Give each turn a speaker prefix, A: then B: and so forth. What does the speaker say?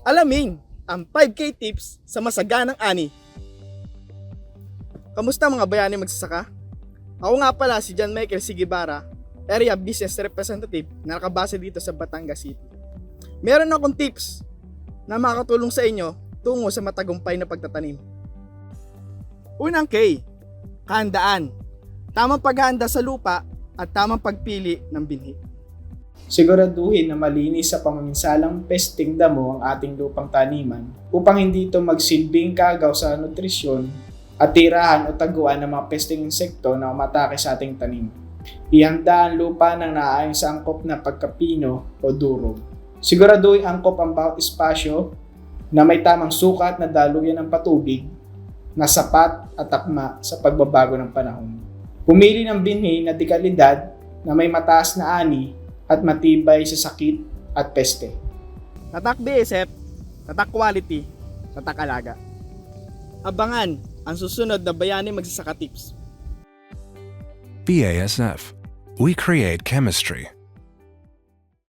A: Alamin ang 5K tips sa masaganang ani. Kamusta mga bayani magsasaka? Ako nga pala si John Michael Sigibara, Area Business Representative na nakabase dito sa Batangas City. Meron akong tips na makakatulong sa inyo tungo sa matagumpay na pagtatanim. Unang K, kahandaan. Tamang paghahanda sa lupa at tamang pagpili ng binhi.
B: Siguraduhin na malinis sa pamaminsalang pesting damo ang ating lupang taniman upang hindi ito magsilbing kagaw sa nutrisyon at tirahan o taguan ng mga pesting insekto na umatake sa ating tanim. Ihanda ang lupa ng naaayon sa angkop na pagkapino o durog. Siguraduhin angkop ang bawat espasyo na may tamang sukat na daluyan ng patubig na sapat at takma sa pagbabago ng panahon. Pumili ng binhi na dekalidad na may mataas na ani at matibay sa sakit at peste.
A: Tatak BSF, tatak quality, tatak alaga. Abangan ang susunod na bayani magsasaka tips.
C: BASF. We create chemistry